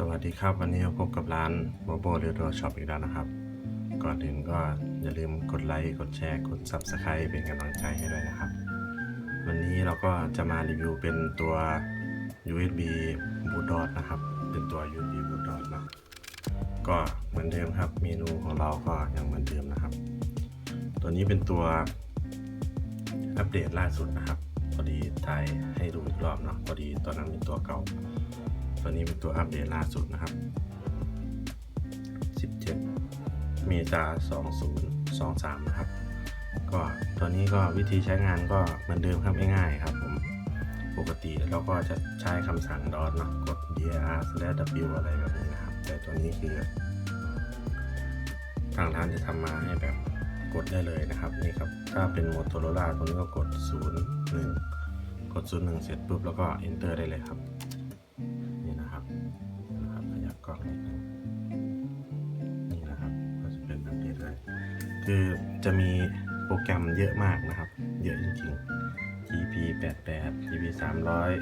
สวัสดีครับ วันนี้พบกับร้านโบโบเรดช็อปอีกแล้วนะครับ ก่อนอื่นก็อย่าลืมกดไลค์กดแชร์กด Subscribe เป็นกำลังใจให้ด้วยนะครับ วันนี้เราก็จะมารีวิวเป็นตัว USB boot dot นะครับ เป็นตัว USB boot dot นะก็เหมือนเดิมครับเมนูของเราก็ยังเหมือนเดิมนะครับ ตัวนี้เป็นตัวอัปเดตล่าสุดนะครับพอดีถ่ายให้ดูอีกรอบเนาะพอดีตอนนั้นเป็นตัวเก่า ตัวนี้เป็นตัวอัปเดตล่าสุดนะครับ 17 เมษา2023 นะครับ ก็ตัวนี้ก็วิธีใช้งานก็เหมือนเดิมครับง่ายๆครับผมปกติเราก็จะใช้คำสั่ง dot เนาะกด dir/w อะไรแบบนี้นะครับ แต่ตัวนี้คือทางร้านจะทำมาให้แบบกดได้เลยนะครับนี่ครับ ถ้าเป็นโมโตโรล่าตัวนี้ก็กด 0 1 กด 0 1 เสร็จปุ๊บแล้วก็ enter ได้เลยครับ คือจะมีโปรแกรมเยอะมากนะครับ เยอะจริงๆ GP 88 GP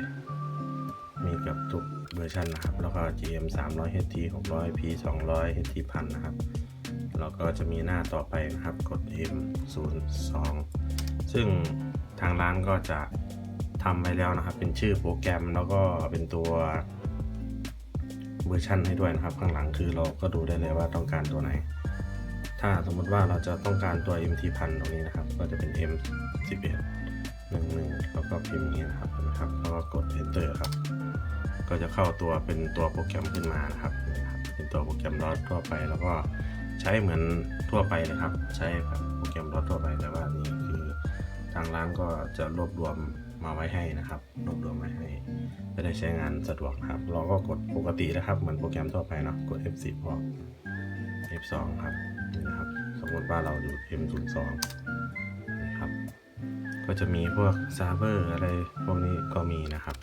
300 มีกับทุกเวอร์ชันนะครับ แล้วก็ GM 300 HT 600 P 200 HT 1000นะครับ แล้วก็จะมีหน้าต่อไปนะครับ กด M 0 2ซึ่งทางร้านก็จะทำไว้แล้วนะครับ เป็นชื่อโปรแกรมแล้วก็เป็นตัวเวอร์ชันให้ด้วยนะครับ ข้างหลังคือเราก็ดูได้เลยว่าต้องการตัวไหน ถ้าสมมติว่าเราจะต้องการตัว MT พันตรงนี้นะครับ ก็จะเป็น M 11 11แล้วก็พิมพ์อย่างนี้นะครับนไหมครับ แล้วก็กด enter ครับ ก็จะเข้าตัวเป็นตัวโปรแกรมขึ้นมานะครับนี่ครับ เป็นตัวโปรแกรมดอททั่วไป แล้วก็ใช้เหมือนทั่วไปเลยครับ ใช้กับโปรแกรมดอททั่วไปแต่ว่านี่คือทางร้านก็จะรวบรวมมาไว้ให้นะครับ รวบรวมไว้ให้ จะได้ใช้งานสะดวกครับ เราก็กดปกตินะครับ เหมือนโปรแกรมทั่วไปเนาะ กด F10 พอ F2 ครับ มติว่าเราอยู่ M02 นี่ครับ ก็จะมีพวกซาร์เวอร์อะไรพวกนี้ก็มีนะครับ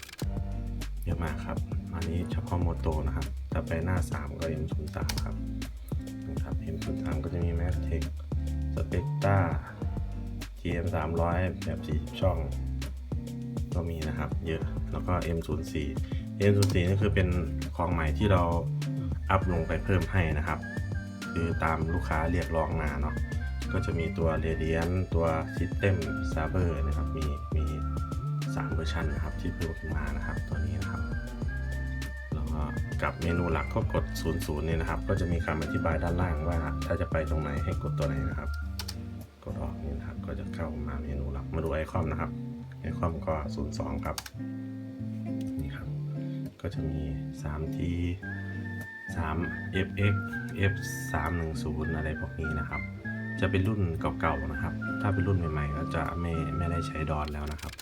เยอะมากครับ อันนี้เฉพาะโมโตนะครับ ถ้าไปหน้า 3 ก็ M03 ครับนะครับ M03 ก็จะมี m a x t e c Spectra GM 300แบบ40ช่อง ก็มีนะครับ เยอะแล้วก็ M04 M04 นี่คือเป็นของใหม่ที่เราอัพลงไปเพิ่มให้นะครับ คือตามลูกค้าเรียกร้องมาเนาะก็จะมีตัว Radiant ตัว System Server นะครับมีมีสามเวอร์ชันนะครับที่เพิ่มขึ้นมานะครับตัวนี้นะครับแล้วก็กับเมนูหลักก็กด 00เนี่ยนะครับ ก็จะมีคำอธิบายด้านล่างว่า ถ้าจะไปตรงไหนให้กดตัวไหนนะครับ กดออกนี่นะครับ ก็จะเข้ามาเมนูหลักมาดูไอคอมนะครับไอคอมก็ 02 ครับนี่ครับ ก็จะมี 3T 3 FX F 3 1 0อะไรพวกนี้นะครับ จะเป็นรุ่นเก่าๆนะครับ ถ้าเป็นรุ่นใหม่ๆ ก็จะไม่ไม่ได้ใช้ดอนแล้วนะครับ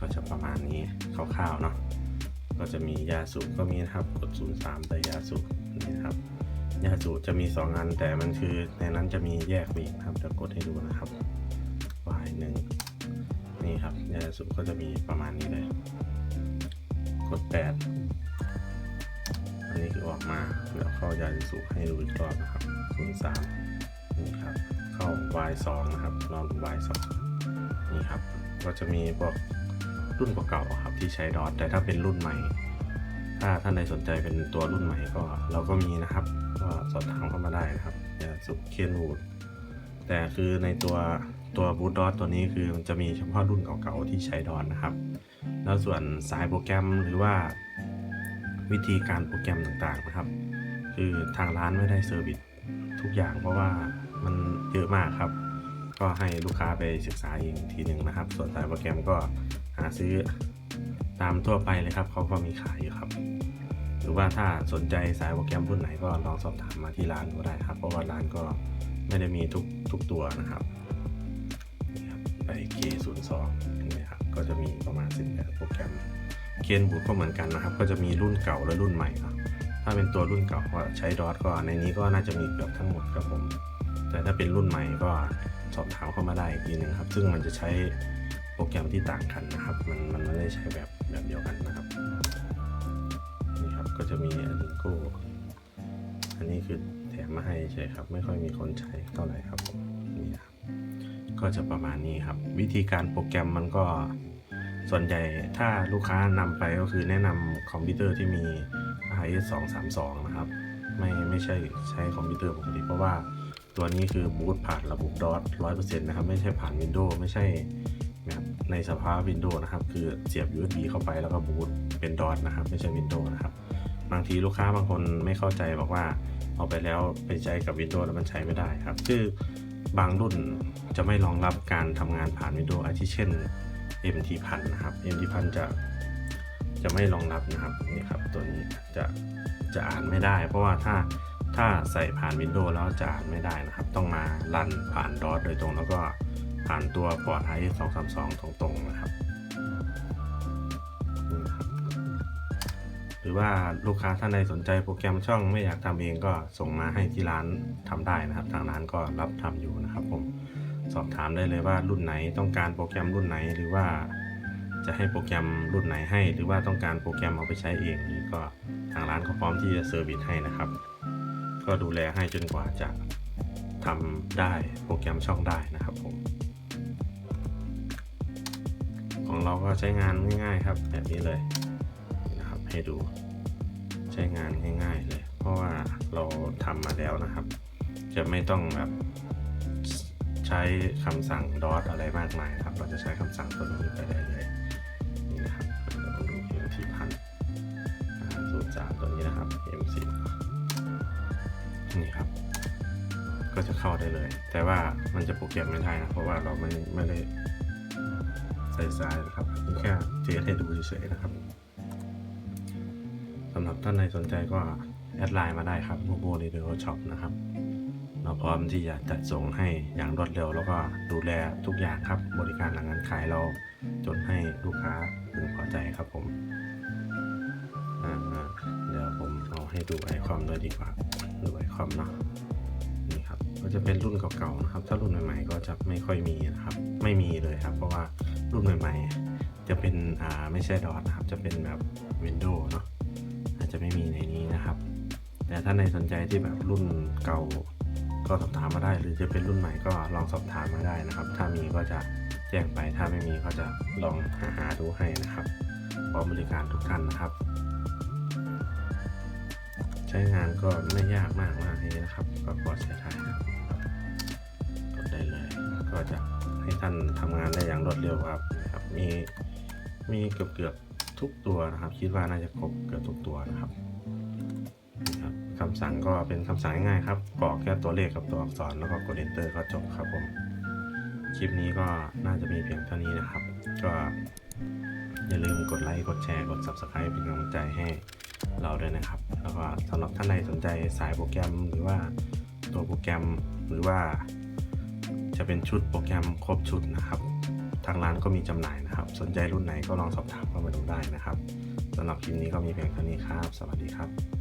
ก็จะประมาณนี้คร่าวๆเนาะก็จะมียาสูบก็มีนะครับกด 03แต่ยาสูบนี่ครับยาสูบจะมี 2 อันแต่มันคือในนั้นจะมีแยกมีกนะครับจะกดให้ดูนะครับ Y หนึ่งนี่ครับยาสูบก็จะมีประมาณนี้เลย กด 8 นี้คือออกมาเดี๋ยวเข้ายาสูให้ดูอีกรอบนะครับ03นี่ครับเข้า Y 2นะครับลองดู Y 2นี่ครับก็จะมีพวกรุ่นเก่าๆครับที่ใช้ดอทแต่ถ้าเป็นรุ่นใหม่ ถ้าท่านใดสนใจเป็นตัวรุ่นใหม่ก็เราก็มีนะครับก็สอบถามเข้ามาได้นะครับยาสุกเคียนวูดแต่คือในตัวตัวบูทดอทตัวนี้คือมันจะมีเฉพาะรุ่นเก่าๆที่ใช้ดอทนะครับ แล้วส่วนสายโปรแกรมหรือว่า วิธีการโปรแกรมต่างๆนะครับ คือทางร้านไม่ได้เซอร์วิสทุกอย่างเพราะว่ามันเยอะมากครับ ก็ให้ลูกค้าไปศึกษาเองทีหนึ่งนะครับ ส่วนสายโปรแกรมก็หาซื้อตามทั่วไปเลยครับเขาก็มีขายอยู่ครับ หรือว่าถ้าสนใจสายโปรแกรมรุ่นไหนก็ลองสอบถามมาที่ร้านก็ได้ครับ เพราะว่าร้านก็ไม่ได้มีทุกทุกตัวนะครับนี่ครับไป K02 นี่ครับก็จะมีประมาณ18โปรแกรม เคนบูดก็เหมือนกันนะครับ ก็จะมีรุ่นเก่าและรุ่นใหม่นะถ้าเป็นตัวรุ่นเก่าก็ใช้ดอทก็ในนี้ก็น่าจะมีเกือบทั้งหมดครับผม แต่ถ้าเป็นรุ่นใหม่ก็สอบถามเข้ามาได้อีกทีหนึ่งครับ ซึ่งมันจะใช้โปรแกรมที่ต่างกันนะครับ มันมันไม่ได้ใช้แบบแบบเดียวกันนะครับ นี่ครับก็จะมีอลิโก้อันนี้คือแถมมาให้ใช่ครับ ไม่ค่อยมีคนใช้เท่าไหร่ครับผมนี่ครับก็จะประมาณนี้ครับ วิธีการโปรแกรมมันก็ ส่วนใหญ่ถ้าลูกค้านำไปก็คือแนะนำคอมพิวเตอร์ที่มีรหัส RS 2 3 2นะครับ ไม่ไม่ใช่ใช้คอมพิวเตอร์ปกติเพราะว่าตัวนี้คือบูตผ่านระบบ DOS 100%นะครับ ไม่ใช่ผ่าน Windows ไม่ใช่แบบในสภาพ Windows นะครับ คือเสียบ USB เข้าไปแล้วก็บูตเป็น DOS นะครับ ไม่ใช่ Windows นะครับ บางทีลูกค้าบางคนไม่เข้าใจบอกว่าเอาไปแล้วไปใช้กับ Windows แล้วมันใช้ไม่ได้ครับ คือบางรุ่นจะไม่รองรับการทำงานผ่าน Windows อาทิเช่น MT พันนะครับ MT พันจะจะไม่รองรับนะครับนี่ครับตัวนี้จะจะอ่านไม่ได้ เพราะว่าถ้าถ้าใส่ผ่าน Windows แล้วจะอ่านไม่ได้นะครับ ต้องมารันผ่าน DOS โดยตรงแล้วก็ผ่านตัวพอร์ต IS 2 3 2ตรงๆนะครับนี่นะครับหรือว่าลูกค้าท่านใดสนใจโปรแกรมช่องไม่อยากทำเองก็ส่งมาให้ที่ร้านทำได้นะครับ ทางร้านก็รับทำอยู่นะครับผม สอบถามได้เลยว่ารุ่นไหนต้องการโปรแกรมรุ่นไหนหรือว่าจะให้โปรแกรมรุ่นไหนให้ หรือว่าต้องการโปรแกรมเอาไปใช้เองหรือก็ทางร้านก็พร้อมที่จะเซอร์วิสให้นะครับ ก็ดูแลให้จนกว่าจะทำได้โปรแกรมช่องได้นะครับผมของเราก็ใช้งานง่ายๆครับ แบบนี้เลยนะครับให้ดูใช้งานง่าย ๆเลย เพราะว่าเราทำมาแล้วนะครับ จะไม่ต้องแบบ ช้คำสั่งดอทอะไรมากมายครับ เราจะใช้คำสั่งตัวนี้ไปได้เลยนี่นะครับเราต้องดู m ที่พันสูตรสามตัวนี้นะครับ M10 นี่ครับ ก็จะเข้าได้เลย แต่ว่ามันจะโปรแกรมไม่ได้นะ เพราะว่าเราไม่ไม่ได้ใส่สายนะครับแค่เทสให้ดูเฉยๆนะครับสำหรับท่านใดสนใจก็แอดไลน์มาได้ครับโมโบรีวิวช็อปนะครับ เราพร้อมที่จะจัดส่งให้อย่างรวดเร็ว แล้วก็ดูแลทุกอย่างครับบริการหลังการขายเราจนให้ลูกค้าพึงพอใจครับผมเดี๋ยวผมเอาให้ดูไอคอมด้วยดีกว่าดูไอคอมเนาะนี่ครับก็จะเป็นรุ่นเก่าๆนะครับ ถ้ารุ่นใหม่ๆก็จะไม่ค่อยมีนะครับ ไม่มีเลยครับ เพราะว่ารุ่นใหม่ๆ จะเป็นอ่าไม่ใช่ดอทนะครับ จะเป็นแบบ Windows เนาะอาจจะไม่มีในนี้นะครับ แต่ถ้าในสนใจที่แบบรุ่นเก่า ก็สอบถามมาได้ หรือจะเป็นรุ่นใหม่ก็ลองสอบถามมาได้นะครับ ถ้ามีก็จะแจ้งไป ถ้าไม่มีก็จะลองหาหาดูให้นะครับพร้อมบริการทุกท่านนะครับ ใช้งานก็ไม่ยากมากมากนี้นะครับ ก็พอใช้ได้ครับกดได้เลย ก็จะให้ท่านทำงานได้อย่างรวดเร็วครับครับ มีมีเกือบเกือบทุกตัวนะครับ คิดว่าน่าจะครบเกือบทุกตัวนะครับำสั่งก็เป็นคำสั่งง่ายครับกรอกแค่ตัวเลขกับตัวอักษรแล้วก็กด enter ก็จบครับผม คลิปนี้ก็น่าจะมีเพียงเท่านี้นะครับ ก็อย่าลืมกดไลค์กดแชร์กด subscribe เป็นกำลังใจให้เราด้วยนะครับ แล้วก็สำหรับท่านใดสนใจสายโปรแกรมหรือว่าตัวโปรแกรมหรือว่า จะเป็นชุดโปรแกรมครบชุดนะครับ ทางร้านก็มีจำหน่ายนะครับ สนใจรุ่นไหนก็ลองสอบถามเข้ามาดูได้นะครับสำหรับคลิปนี้ก็มีเพียงเท่านี้ครับ สวัสดีครับ